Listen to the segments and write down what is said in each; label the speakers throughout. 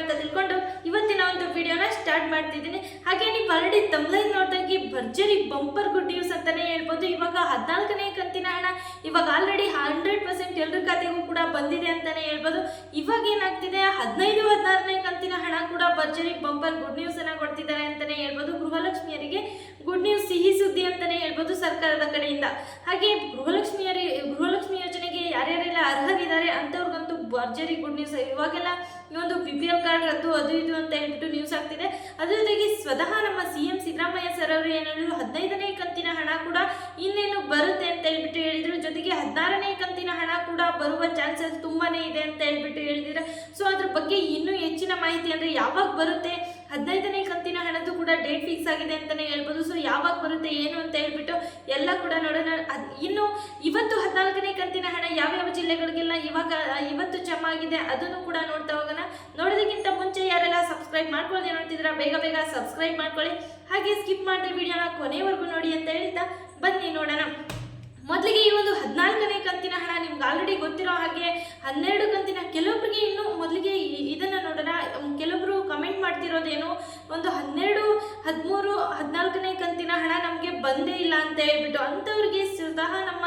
Speaker 1: ಅಂತ ತಿಳ್ಕೊಂಡು ಇವತ್ತಿನ ಒಂದು ವಿಡಿಯೋನ ಸ್ಟಾರ್ಟ್ ಮಾಡ್ತಿದ್ದೀನಿ. ಹಾಗೆ ನೀವು ಆಲ್ರೆಡಿ ತಮ್ಲೈನ್ ನೋಡಿದಾಗೆ ಭರ್ಜರಿ ಬಂಪರ್ ಗುಡ್ ನ್ಯೂಸ್ ಅಂತಾನೆ ಹೇಳ್ಬೋದು. ಇವಾಗ ಹದಿನಾಲ್ಕನೇ ಕಂತಿನ ಹಣ, ಇವಾಗ ಆಲ್ರೆಡಿ ಹಂಡ್ರೆಡ್ ಪರ್ಸೆಂಟ್ ಎಲ್ಲರ ಖಾತೆಗೂ ಕೂಡ ಬಂದಿದೆ ಅಂತಾನೆ ಹೇಳ್ಬೋದು. ಇವಾಗ ಏನಾಗ್ತಿದೆ? ಹದಿನೈದು, ಹದಿನಾರನೇ ಕಂತಿನ ಹಣ ಕೂಡ ಭರ್ಜರಿ ಬಂಪರ್ ಗುಡ್ ನ್ಯೂಸ್ ಅನ್ನ ಕೊಡ್ತಿದ್ದಾರೆ ಅಂತಾನೆ ಹೇಳ್ಬೋದು. ಗೃಹಲಕ್ಷ್ಮಿಯರಿಗೆ ಗುಡ್ ನ್ಯೂಸ್ ಸಿಹಿ ಸುದ್ದಿ ಅಂತಾನೆ ಹೇಳ್ಬೋದು ಸರ್ಕಾರದ ಕಡೆಯಿಂದ. ಹಾಗೆ ಗೃಹಲಕ್ಷ್ಮಿಯರಿ, ಗೃಹಲಕ್ಷ್ಮಿ ಯೋಜನೆಗೆ ಯಾರ್ಯಾರೆಲ್ಲ ಅರ್ಹರಿದ್ದಾರೆ ಅಂತವ್ರಿಗಂತೂ ಭರ್ಜರಿ ಗುಡ್ ನ್ಯೂಸ್ ಇವಾಗೆಲ್ಲ ಒಂದು ಬಿ ಪಿ ಎಲ್ ಕಾರ್ಡ್ ರದ್ದು, ಅದು ಇದು ಅಂತ ಹೇಳ್ಬಿಟ್ಟು ನ್ಯೂಸ್ ಆಗ್ತಿದೆ. ಅದ್ರ ಜೊತೆಗೆ ಸ್ವತಃ ನಮ್ಮ ಸಿ ಎಂ ಸಿದ್ದರಾಮಯ್ಯ ಸರ್ ಅವರು ಏನು ಹೇಳಿದ್ರು ಹದಿನೈದನೇ ಕಂತಿನ ಹಣ ಕೂಡ ಇನ್ನೇನು ಬರುತ್ತೆ ಅಂತ ಹೇಳ್ಬಿಟ್ಟು ಹೇಳಿದ್ರು. ಜೊತೆಗೆ ಹದಿನಾರನೇ ಕಂತಿನ ಹಣ ಕೂಡ ಬರುವ ಚಾನ್ಸಸ್ ತುಂಬಾನೇ ಇದೆ ಅಂತ ಹೇಳ್ಬಿಟ್ಟು ಹೇಳಿದ್ರೆ. ಸೊ ಅದ್ರ ಬಗ್ಗೆ ಇನ್ನೂ ಹೆಚ್ಚಿನ ಮಾಹಿತಿ ಅಂದ್ರೆ ಯಾವಾಗ ಬರುತ್ತೆ? ಹದಿನೈದನೇ ಕಂತಿನ ಹಣದ್ದು ಕೂಡ ಡೇಟ್ ಫಿಕ್ಸ್ ಆಗಿದೆ ಅಂತಾನೆ ಹೇಳ್ಬೋದು. ಸೊ ಯಾವಾಗ ಬರುತ್ತೆ, ಏನು ಅಂತ ಹೇಳ್ಬಿಟ್ಟು ಎಲ್ಲ ಕೂಡ ನೋಡೋಣ. ಅದ್ ಇನ್ನು ಇವತ್ತು ಹದಿನಾಲ್ಕನೇ ಕಂತಿನ ಹಣ ಯಾವ್ಯಾವ ಜಿಲ್ಲೆಗಳಿಗೆಲ್ಲ ಇವಾಗ, ಇವತ್ತು ಜಮಾ ಆಗಿದೆ ಅದನ್ನು ಕೂಡ ನೋಡ್ತಾ ಹೋಗೋಣ. ಸಬ್ಸ್ಕ್ರೈಬ್ ಮಾಡ್ಕೊಳ್ಳದೆ ನೋಡ್ತಿದ್ದೀರಾ, ಬೇಗ ಬೇಗ ಸಬ್ಸ್ಕ್ರೈಬ್ ಮಾಡ್ಕೊಳ್ಳಿ. ಹಾಗೆ ಸ್ಕಿಪ್ ಮಾಡದೆ ವಿಡಿಯೋನ ಕೊನೆವರೆಗೂ ನೋಡಿ ಅಂತ ಹೇಳ್ತಾ ಬನ್ನಿ ನೋಡೋಣ. ಮೊದಲಿಗೆ ಈ ಒಂದು ಹದಿನಾಲ್ಕನೇ ಕಂತಿನ ಹಣ ನಿಮ್ಗೆ ಆಲ್ರೆಡಿ ಗೊತ್ತಿರೋ ಹಾಗೆ ಹನ್ನೆರಡು ಕಂತಿನ ಕೆಲವೊಬ್ಬರಿಗೆ ಇನ್ನು ಮೊದಲಿಗೆ ಇದನ್ನು ನೋಡೋಣ. ಕೆಲವೊಬ್ರು ಕಮೆಂಟ್ ಮಾಡ್ತಿರೋದೇನು ಒಂದು ಹನ್ನೆರಡು, ಹದಿಮೂರು, ಹದಿನಾಲ್ಕನೇ ಕಂತಿನ ಹಣ ನಮಗೆ ಬಂದೇ ಇಲ್ಲ ಅಂತ ಹೇಳ್ಬಿಟ್ಟು ಅಂಥವ್ರಿಗೆ ಸ್ವತಃ ನಮ್ಮ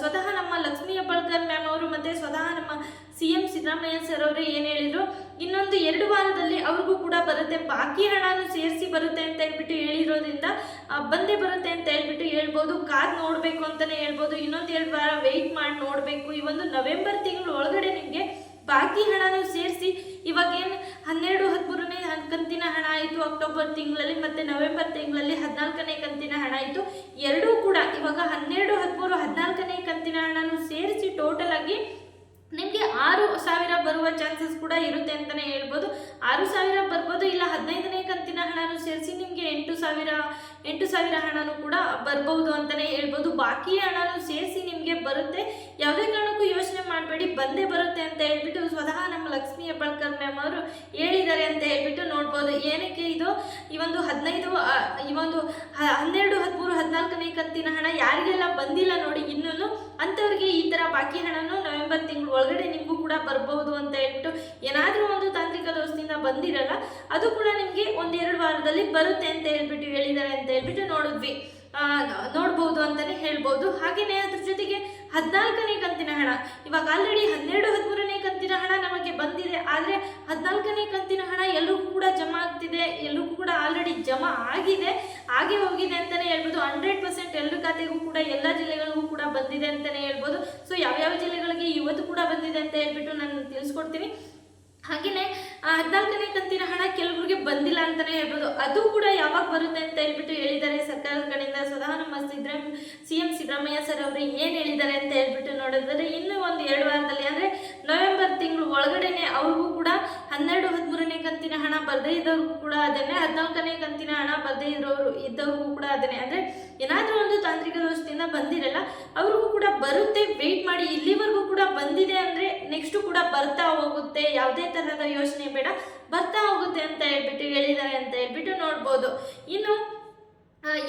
Speaker 1: ಸ್ವತಃ ನಮ್ಮ ಲಕ್ಷ್ಮೀ ಹೆಬ್ಬಾಳ್ಕರ್ ಮ್ಯಾಮ್ ಅವರು ಮತ್ತು ಸ್ವತಃ ನಮ್ಮ ಸಿ ಎಂ ಸಿದ್ದರಾಮಯ್ಯ ಸರ್ ಅವರು ಏನು ಹೇಳಿದ್ರು? ಇನ್ನೊಂದು ಎರಡು ವಾರದಲ್ಲಿ ಅವ್ರಿಗೂ ಕೂಡ ಬರುತ್ತೆ. ಬಾಕಿ ಹಣನೂ ಸೇರಿಸಿ ಬರುತ್ತೆ ಅಂತ ಹೇಳ್ಬಿಟ್ಟು ಹೇಳಿರೋದ್ರಿಂದ ಬಂದೇ ಬರುತ್ತೆ ಅಂತ ಹೇಳ್ಬಿಟ್ಟು ಹೇಳ್ಬೋದು. ಕಾರ್ ನೋಡಬೇಕು ಅಂತಲೇ ಹೇಳ್ಬೋದು. ಇನ್ನೊಂದು ಎರಡು ವಾರ ವೆಯ್ಟ್ ಮಾಡಿ ನೋಡಬೇಕು. ಈ ಒಂದು ನವೆಂಬರ್ ತಿಂಗಳು ಒಳಗಡೆ ನಿಮಗೆ ಬಾಕಿ ಹಣನೂ ಸೇರಿಸಿ, ಇವಾಗ ಏನು ಹನ್ನೆರಡು ಹದಿಮೂರನೇ ಕಂತಿನ ಹಣ ಆಯಿತು ಅಕ್ಟೋಬರ್ ತಿಂಗಳಲ್ಲಿ ಮತ್ತು ನವೆಂಬರ್ ತಿಂಗಳಲ್ಲಿ ಹದಿನಾಲ್ಕನೇ ಕಂತಿನ ಹಣ ಆಯಿತು. ಎರಡೂ ಕೂಡ ಇವಾಗ ಹನ್ನೆರಡು, ಹದಿಮೂರು, ಹದಿನಾಲ್ಕನೇ ಕಂತಿನ ಹಣನೂ ಸೇರಿಸಿ ಟೋಟಲ್ ಆಗಿ ನಿಮಗೆ ಆರು ಸಾವಿರ ಬರುವ ಚಾನ್ಸಸ್ ಕೂಡ ಇರುತ್ತೆ ಅಂತಲೇ ಹೇಳ್ಬೋದು. ಆರು ಸಾವಿರ ಬರ್ಬೋದು, ಇಲ್ಲ ಹದಿನೈದನೇ ಕಂತಿನ ಹಣನೂ ಸೇರಿಸಿ ನಿಮಗೆ ಎಂಟು ಸಾವಿರ ಎಂಟು ಸಾವಿರ ಹಣನೂ ಕೂಡ ಬರ್ಬೋದು ಅಂತಲೇ ಹೇಳ್ಬೋದು. ಬಾಕಿ ಹಣನೂ ಸೇರಿಸಿ ನಿಮಗೆ ಬರುತ್ತೆ. ಯಾವುದೇ ಕಾರಣಕ್ಕೂ ಯೋಚನೆ ಮಾಡಬೇಡಿ, ಬಂದೇ ಬರುತ್ತೆ ಅಂತ ಹೇಳ್ಬಿಟ್ಟು ಸ್ವತಃ ನಮ್ಮ ಲಕ್ಷ್ಮೀ ಹೆಬ್ಬಾಳ್ಕರ್ ಮ್ಯಾಮ್ ಅವರು ಹೇಳಿದ್ದಾರೆ ಅಂತ ಹೇಳ್ಬಿಟ್ಟು ನೋಡ್ಬೋದು. ಏನಕ್ಕೆ ಇದು? ಈ ಒಂದು ಹದಿನೈದು ಈ ಒಂದು ಹನ್ನೆರಡು, ಹದಿಮೂರು, ಹದಿನಾಲ್ಕನೇ ಕಂತಿನ ಹಣ ಯಾರಿಗೆಲ್ಲ ಬಂದಿಲ್ಲ ನೋಡಿ ಇನ್ನೂ ಅಂಥವ್ರಿಗೆ ಈ ಥರ ಬಾಕಿ ಹಣನೂ ನವೆಂಬರ್ ತಿಂಗಳು ಒಳಗಡೆ ನಿಮಗೂ ಕೂಡ ಬರಬಹುದು ಅಂತ ಹೇಳ್ಬಿಟ್ಟು ಏನಾದರೂ ಒಂದು ತಾಂತ್ರಿಕ ದೋಷದಿಂದ ಬಂದಿರಲ್ಲ, ಅದು ಕೂಡ ನಿಮಗೆ ಒಂದೆರಡು ವಾರದಲ್ಲಿ ಬರುತ್ತೆ ಅಂತ ಹೇಳ್ಬಿಟ್ಟು ಹೇಳಿದ್ದಾರೆ ಅಂತ ಹೇಳ್ಬಿಟ್ಟು ನೋಡಿದ್ವಿ. ನೋಡ್ಬೋದು ಅಂತಾನೆ ಹೇಳ್ಬೋದು. ಹಾಗೆಯೇ ಅದ್ರ ಜೊತೆಗೆ ಹದಿನಾಲ್ಕನೇ ಕಂತಿನ ಹಣ. ಇವಾಗ ಆಲ್ರೆಡಿ ಹನ್ನೆರಡು, ಹದಿಮೂರನೇ ಕಂತಿನ ಹಣ ನಮಗೆ ಬಂದಿದೆ. ಆದರೆ ಹದಿನಾಲ್ಕನೇ ಕಂತಿನ ಹಣ ಎಲ್ಲರಿಗೂ ಕೂಡ ಜಮಾ ಆಗ್ತಿದೆ. ಎಲ್ಲರಿಗೂ ಕೂಡ ಆಲ್ರೆಡಿ ಜಮಾ ಆಗಿದೆ. ಹಾಗೆ ಹೋಗಿದೆ ಅಂತಲೇ ಹೇಳ್ಬೋದು. ಹಂಡ್ರೆಡ್ ಪರ್ಸೆಂಟ್ ಎಲ್ಲರ ಖಾತೆಗೂ ಕೂಡ, ಎಲ್ಲ ಜಿಲ್ಲೆಗಳಿಗೂ ಕೂಡ ಬಂದಿದೆ ಅಂತಲೇ ಹೇಳ್ಬೋದು. ಸೊ ಯಾವ್ಯಾವ ಜಿಲ್ಲೆಗಳಿಗೆ ಇವತ್ತು ಕೂಡ ಬಂದಿದೆ ಅಂತ ಹೇಳ್ಬಿಟ್ಟು ನಾನು ತಿಳಿಸ್ಕೊಡ್ತೀನಿ. ಹಾಗೆಯೇ ಹದಿನಾಲ್ಕನೇ ಕಂತಿನ ಹಣ ಕೆಲವರಿಗೆ ಬಂದಿಲ್ಲ ಅಂತಲೇ ಹೇಳ್ಬೋದು. ಅದು ಕೂಡ ಯಾವಾಗ ಬರುತ್ತೆ ಅಂತ ಹೇಳ್ಬಿಟ್ಟು ಹೇಳಿದ್ದಾರೆ ಸರ್ಕಾರದ ಕಡೆಯಿಂದ. ಸ್ವತಃ ನಮ್ಮ Siddaram C M Siddaramaiah sir ಅವರು ಏನು ಹೇಳಿದ್ದಾರೆ ಅಂತ ಹೇಳ್ಬಿಟ್ಟು ನೋಡಿದ್ರೆ ಇನ್ನೂ ಒಂದು ಎರಡು ವಾರದಲ್ಲಿ, ಅಂದರೆ ನವೆಂಬರ್ ತಿಂಗಳು ಒಳಗಡೆನೆ ಅವ್ರಿಗೂ ಕೂಡ ಹನ್ನೆರಡು, ಹದಿಮೂರನೇ ಕಂತಿನ ಹಣ ಬರದೇ ಇದ್ದವ್ರಿಗೂ ಕೂಡ ಅದನ್ನೇ, ಹದಿನಾಲ್ಕನೇ ಕಂತಿನ ಹಣ ಬರದೇ ಇರೋರು ಇದ್ದವ್ರಿಗೂ ಕೂಡ ಅದನ್ನೇ. ಅಂದರೆ ಏನಾದರೂ ಒಂದು ತಾಂತ್ರಿಕ ದೋಷದಿಂದ ಬಂದಿರಲ್ಲ, ಅವ್ರಿಗೂ ಕೂಡ ಬರುತ್ತೆ. ವೆಯ್ಟ್ ಮಾಡಿ ಇಲ್ಲಿವರೆಗೂ ಕೂಡ ಬಂದಿದೆ ಅಂದರೆ ನೆಕ್ಸ್ಟು ಕೂಡ ಬರ್ತಾ ಹೋಗುತ್ತೆ. ಯಾವುದೇ ತರಹದ ಯೋಚನೆ ಬೇಡ, ಬರ್ತಾ ಹೋಗುತ್ತೆ ಅಂತ ಹೇಳ್ಬಿಟ್ಟು ಹೇಳಿದ್ದಾರೆ ಅಂತ ಹೇಳ್ಬಿಟ್ಟು ನೋಡ್ಬೋದು. ಇನ್ನು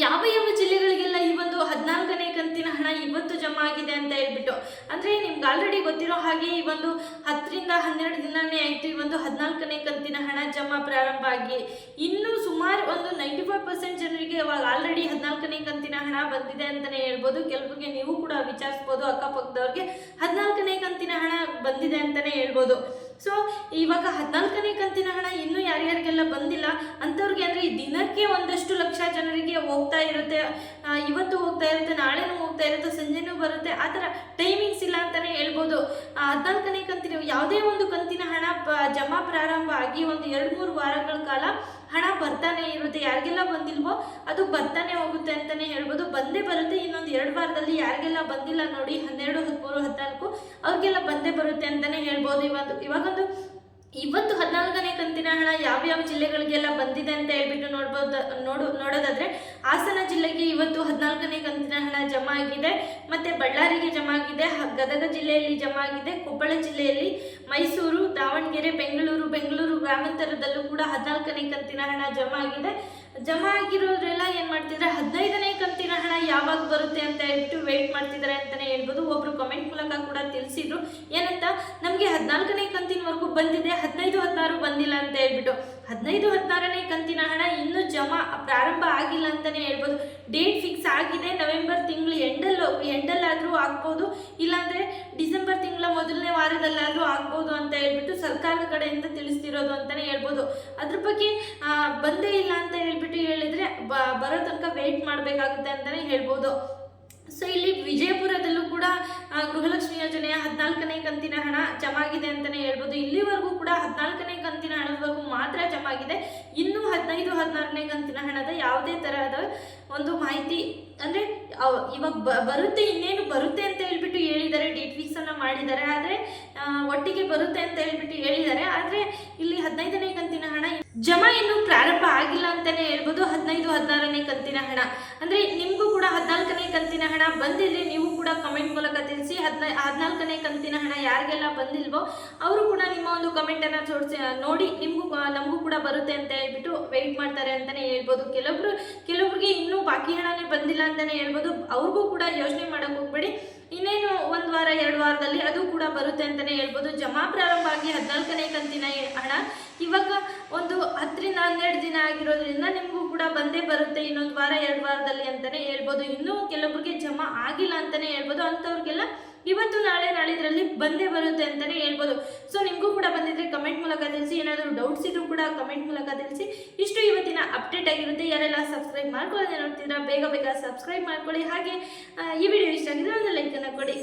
Speaker 1: ಯಾವ ಯಾವ ಜಿಲ್ಲೆಗಳಿಗೆಲ್ಲ ಈ ಒಂದು ಹದಿನಾಲ್ಕನೇ ಕಂತಿನ ಹಣ ಇವತ್ತು ಜಮಾ ಆಗಿದೆ ಅಂತ ಹೇಳ್ಬಿಟ್ಟು, ಅಂದರೆ ನಿಮ್ಗೆ ಆಲ್ರೆಡಿ ಗೊತ್ತಿರೋ ಹಾಗೆ ಈ ಒಂದು ಹತ್ತರಿಂದ ಹನ್ನೆರಡು ದಿನನೇ ಆಯಿತು ಈ ಒಂದು ಹದಿನಾಲ್ಕನೇ ಕಂತಿನ ಹಣ ಜಮಾ ಪ್ರಾರಂಭ ಆಗಿ. ಇನ್ನೂ ಸುಮಾರು ಒಂದು ನೈಂಟಿ ಫೈವ್ ಪರ್ಸೆಂಟ್ ಜನರಿಗೆ ಇವಾಗ ಆಲ್ರೆಡಿ ಹದಿನಾಲ್ಕನೇ ಕಂತಿನ ಹಣ ಬಂದಿದೆ ಅಂತಲೇ ಹೇಳ್ಬೋದು. ಕೆಲವರಿಗೆ ನೀವು ಕೂಡ ವಿಚಾರಿಸ್ಬೋದು, ಅಕ್ಕಪಕ್ಕದವ್ರಿಗೆ ಹದಿನಾಲ್ಕನೇ ಕಂತಿನ ಹಣ ಬಂದಿದೆ ಅಂತಲೇ ಹೇಳ್ಬೋದು. ಸೊ ಇವಾಗ ಹದಿನಾಲ್ಕನೇ ಕಂತಿನ ಹಣ ಇನ್ನೂ ಯಾರ್ಯಾರಿಗೆಲ್ಲ ಬಂದಿಲ್ಲ, ಅಂಥವ್ರಿಗೆ ಅಂದರೆ ದಿನಕ್ಕೆ ಒಂದಷ್ಟು ಲಕ್ಷ ಜನರಿಗೆ ಹೋಗ್ತಾ ಇರುತ್ತೆ. ಇವತ್ತು ಹೋಗ್ತಾ ಇರುತ್ತೆ, ನಾಳೆನೂ ಹೋಗ್ತಾ ಇರುತ್ತೆ, ಸಂಜೆನೂ ಬರುತ್ತೆ. ಆ ಥರ ಟೈಮಿಂಗ್ಸ್ ಇಲ್ಲ ಅಂತಲೇ ಹೇಳ್ಬೋದು. ಹದಿನಾಲ್ಕನೇ ಕಂತಿನ ಯಾವುದೇ ಒಂದು ಕಂತಿನ ಹಣ ಜಮಾ ಪ್ರಾರಂಭ ಆಗಿ ಒಂದು ಎರಡು ಮೂರು ವಾರಗಳ ಕಾಲ ಹಣ ಬರ್ತಾನೆ ಇರುತ್ತೆ, ಯಾರಿಗೆಲ್ಲ ಬಂದಿಲ್ವೋ ಅದು ಬರ್ತಾನೆ ಹೋಗುತ್ತೆ ಅಂತಲೇ ಹೇಳ್ಬೋದು. ಬಂದೇ ಬರುತ್ತೆ, ಇನ್ನೊಂದು ಎರಡು ವಾರದಲ್ಲಿ ಯಾರಿಗೆಲ್ಲ ಬಂದಿಲ್ಲ ನೋಡಿ, ಹನ್ನೆರಡು, ಹದಿಮೂರು, ಹದಿನಾಲ್ಕು, ಅವ್ರಿಗೆಲ್ಲ ಬಂದೇ ಬರುತ್ತೆ ಅಂತಲೇ ಹೇಳ್ಬೋದು. ಇವಾಗ ಇವಾಗೊಂದು ಇವತ್ತು ಹದಿನಾಲ್ಕನೇ ಕಂತಿನ ಹಣ ಯಾವ ಯಾವ ಜಿಲ್ಲೆಗಳಿಗೆಲ್ಲ ಬಂದಿದೆ ಅಂತ ಹೇಳ್ಬಿಟ್ಟು ನೋಡ್ಬೋದು ನೋಡು ನೋಡೋದಾದ್ರೆ ಹಾಸನ ಜಿಲ್ಲೆಗೆ ಇವತ್ತು ಹದಿನಾಲ್ಕನೇ ಕಂತಿನ ಹಣ ಜಮಾ ಆಗಿದೆ ಮತ್ತೆ ಬಳ್ಳಾರಿಗೆ ಜಮಾ ಆಗಿದೆ ಗದಗ ಜಿಲ್ಲೆಯಲ್ಲಿ ಜಮಾ ಆಗಿದೆ ಕೊಪ್ಪಳ ಜಿಲ್ಲೆಯಲ್ಲಿ ಮೈಸೂರು, ದಾವಣಗೆರೆ, ಬೆಂಗಳೂರು ಬೆಂಗಳೂರು ಗ್ರಾಮಾಂತರದಲ್ಲೂ ಕೂಡ ಹದಿನಾಲ್ಕನೇ ಕಂತಿನ ಹಣ ಜಮಾ ಆಗಿದೆ ಜಮಾ ಆಗಿರೋದ್ರೆಲ್ಲ ಏನು ಮಾಡ್ತಿದ್ರೆ, ಹದಿನೈದನೇ ಕಂತಿನ ಹಣ ಯಾವಾಗ ಬರುತ್ತೆ ಅಂತ ಹೇಳ್ಬಿಟ್ಟು ವೆಯ್ಟ್ ಮಾಡ್ತಿದ್ದಾರೆ ಅಂತಲೇ ಹೇಳ್ಬೋದು. ಒಬ್ಬರು ಕಮೆಂಟ್ ಮೂಲಕ ಕೂಡ ತಿಳಿಸಿದ್ರು. ಏನಂತ, ನಮಗೆ ಹದಿನಾಲ್ಕನೇ ಕಂತಿನವರೆಗೂ ಬಂದಿದೆ, ಹದಿನೈದು, ಹದಿನಾರು ಬಂದಿಲ್ಲ ಅಂತ ಹೇಳ್ಬಿಟ್ಟು. ಹದಿನೈದು, ಹದಿನಾರನೇ ಕಂತಿನ ಹಣ ಇನ್ನೂ ಜಮಾ ಪ್ರಾರಂಭ ಆಗಿಲ್ಲ ಅಂತಲೇ ಹೇಳ್ಬೋದು. ಡೇಟ್ ಫಿಕ್ಸ್ ಆಗಿದೆ ನವೆಂಬರ್ ತಿಂಗಳು ಎಂಡಲ್ಲೂ, ಎಂಡಲ್ಲಾದರೂ ಆಗ್ಬೋದು, ಇಲ್ಲಾಂದರೆ ಡಿಸೆಂಬರ್ ತಿಂಗಳ ಮೊದಲನೇ ವಾರದಲ್ಲಾದರೂ ಆಗ್ಬೋದು ಅಂತ ಹೇಳ್ಬಿಟ್ಟು ಸರ್ಕಾರದ ಕಡೆಯಿಂದ ತಿಳಿಸ್ತಿರೋದು ಅಂತಲೇ ಹೇಳ್ಬೋದು. ಅದ್ರ ಬಗ್ಗೆ ಬಂದೇ ಇಲ್ಲ ಅಂತ ಹೇಳ್ಬಿಟ್ಟು ಹೇಳಿದ್ರೆ ಬರೋ ತನಕ ವೆಯ್ಟ್ ಮಾಡಬೇಕಾಗುತ್ತೆ ಅಂತಲೇ ಹೇಳ್ಬೋದು. ಸೊ ಇಲ್ಲಿ ವಿಜಯಪುರದಲ್ಲೂ ಕೂಡ ಯೋಜನೆಯ ಹದಿನಾಲ್ಕನೇ ಕಂತಿನ ಹಣ ಜಮಾಗಿದೆ ಅಂತಲೇ ಹೇಳ್ಬೋದು. ಇಲ್ಲಿವರೆಗೂ ಕೂಡ ಹದಿನಾಲ್ಕನೇ ಕಂತಿನ ಹಣದವರೆಗೂ ಮಾತ್ರ ಜಮಾಗಿದೆ. ಇನ್ನೂ ಹದಿನೈದು, ಹದಿನಾರನೇ ಕಂತಿನ ಹಣದ ಯಾವುದೇ ತರಹದ ಒಂದು ಮಾಹಿತಿ ಅಂದರೆ ಇವಾಗ ಬರುತ್ತೆ ಇನ್ನೇನು ಬರುತ್ತೆ ಅಂತ ಹೇಳ್ಬಿಟ್ಟು ಹೇಳಿದ್ದಾರೆ. ಡೇಟ್ ಫಿಕ್ಸ್ ಅನ್ನ ಮಾಡಿದ್ದಾರೆ. ಆದರೆ ಒಟ್ಟಿಗೆ ಬರುತ್ತೆ ಅಂತ ಹೇಳ್ಬಿಟ್ಟು ಹೇಳಿದ್ದಾರೆ. ಆದರೆ ಇಲ್ಲಿ ಹದಿನೈದನೇ ಕಂತಿನ ಹಣ ಜಮಾ ಇನ್ನೂ ಪ್ರಾರಂಭ ಆಗಿಲ್ಲ ಅಂತಾನೆ ಹೇಳ್ಬೋದು. ಹದಿನೈದು, ಹದಿನಾರನೇ ಕಂತಿನ ಹಣ. ಅಂದ್ರೆ ನಿಮಗೂ ಕೂಡ ಹದಿನಾಲ್ಕನೇ ಕಂತಿನ ಹಣ ಬಂದಿದ್ರೆ ನೀವು ಕೂಡ ಕಮೆಂಟ್ ಮೂಲಕ ತಿಳಿಸಿ, ಹದಿನೈ, ಹದಿನಾಲ್ಕನೇ ಕಂತಿನ ಹಣ ಯಾರಿಗೆಲ್ಲ ಬಂದಿಲ್ವೋ, ಅವರು ಕೂಡ ನಿಮ್ಮ ಒಂದು ಕಮೆಂಟನ್ನು ಜೋಡಿಸಿ ನೋಡಿ ನಿಮಗೂ ನಮಗೂ ಕೂಡ ಬರುತ್ತೆ ಅಂತ ಹೇಳ್ಬಿಟ್ಟು ಮಾಡ್ತಾರೆ ಅಂತಾನೆ ಹೇಳ್ಬೋದು. ಕೆಲವೊಬ್ರು ಕೆಲವೊಬ್ರಿಗೆ ಇನ್ನೂ ಬಾಕಿ ಹಣನೇ ಬಂದಿಲ್ಲ ಅಂತಾನೆ ಹೇಳ್ಬೋದು. ಅವ್ರಿಗೂ ಕೂಡ ಯೋಚನೆ ಮಾಡೋಕೆ ಹೋಗ್ಬೇಡಿ. ಇನ್ನೇನು ಒಂದು ವಾರ, ಎರಡು ವಾರದಲ್ಲಿ ಅದು ಕೂಡ ಬರುತ್ತೆ ಅಂತಾನೆ ಹೇಳ್ಬೋದು. ಜಮಾ ಪ್ರಾರಂಭ ಆಗಿ ಹದಿನಾಲ್ಕನೇ ಕಂತಿನ ಹಣ ಇವಾಗ ಒಂದು ಹತ್ತರಿಂದ ಹನ್ನೆರಡು ದಿನ ಆಗಿರೋದ್ರಿಂದ ನಿಮಗೂ ಕೂಡ ಬಂದೇ ಬರುತ್ತೆ. ಇನ್ನೊಂದು ವಾರ, ಎರಡು ವಾರದಲ್ಲಿ ಅಂತಾನೆ ಹೇಳ್ಬೋದು. ಇನ್ನೂ ಕೆಲವೊಬ್ರಿಗೆ ಜಮಾ ಆಗಿಲ್ಲ ಅಂತಾನೆ ಹೇಳ್ಬೋದು. ಅಂಥವ್ರಿಗೆಲ್ಲ ಇವತ್ತು, ನಾಳೆ, ನಾಳಿದ್ರಲ್ಲಿ ಬಂದೇ ಬರುತ್ತೆ ಅಂತಾನೆ ಹೇಳ್ಬೋದು. ಸೊ ನಿಮಗೂ ಕೂಡ ಬಂದಿದ್ರೆ ಕಮೆಂಟ್ ಮೂಲಕ ತಿಳಿಸಿ, ಏನಾದರೂ ಡೌಟ್ಸ್ ಇದ್ರೂ ಕೂಡ ಕಮೆಂಟ್ ಮೂಲಕ ತಿಳಿಸಿ. ಇಷ್ಟು ಇವತ್ತಿನ ಅಪ್ಡೇಟ್ ಆಗಿರುತ್ತೆ. ಯಾರೆಲ್ಲ ಸಬ್ಸ್ಕ್ರೈಬ್ ಮಾಡ್ಕೊಳ್ಳೋದೇ ನೋಡ್ತಿದ್ರೆ ಬೇಗ ಬೇಗ ಸಬ್ಸ್ಕ್ರೈಬ್ ಮಾಡ್ಕೊಳ್ಳಿ. ಹಾಗೆ ಈ ವಿಡಿಯೋ ಇಷ್ಟ ಆಗಿದ್ರೆ ಒಂದು ಲೈಕನ್ನು ಕೊಡಿ.